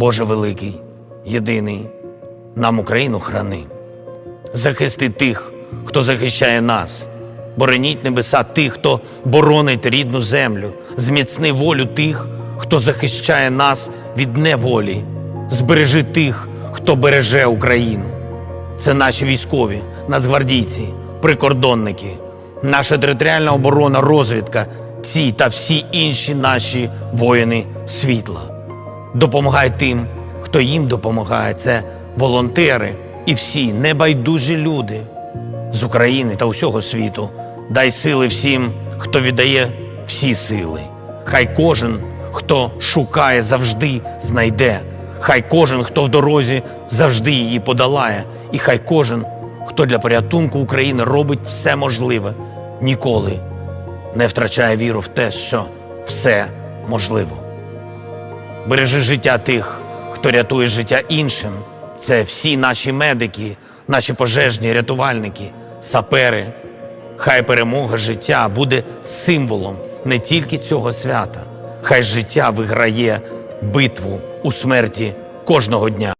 Боже великий, єдиний, нам Україну храни. Захисти тих, хто захищає нас, бороніть небеса тих, хто боронить рідну землю, зміцни волю тих, хто захищає нас від неволі, збережи тих, хто береже Україну. Це наші військові, нацгвардійці, прикордонники, наша територіальна оборона, розвідка, ці та всі інші наші воїни світла. Допомагай тим, хто їм допомагає. Це волонтери і всі небайдужі люди з України та усього світу. Дай сили всім, хто віддає всі сили. Хай кожен, хто шукає, завжди знайде. Хай кожен, хто в дорозі, завжди її подолає. І хай кожен, хто для порятунку України робить все можливе, ніколи не втрачає віру в те, що все можливо. Бережи життя тих, хто рятує життя іншим. Це всі наші медики, наші пожежні рятувальники, сапери. Хай перемога життя буде символом не тільки цього свята. Хай життя виграє битву у смерті кожного дня.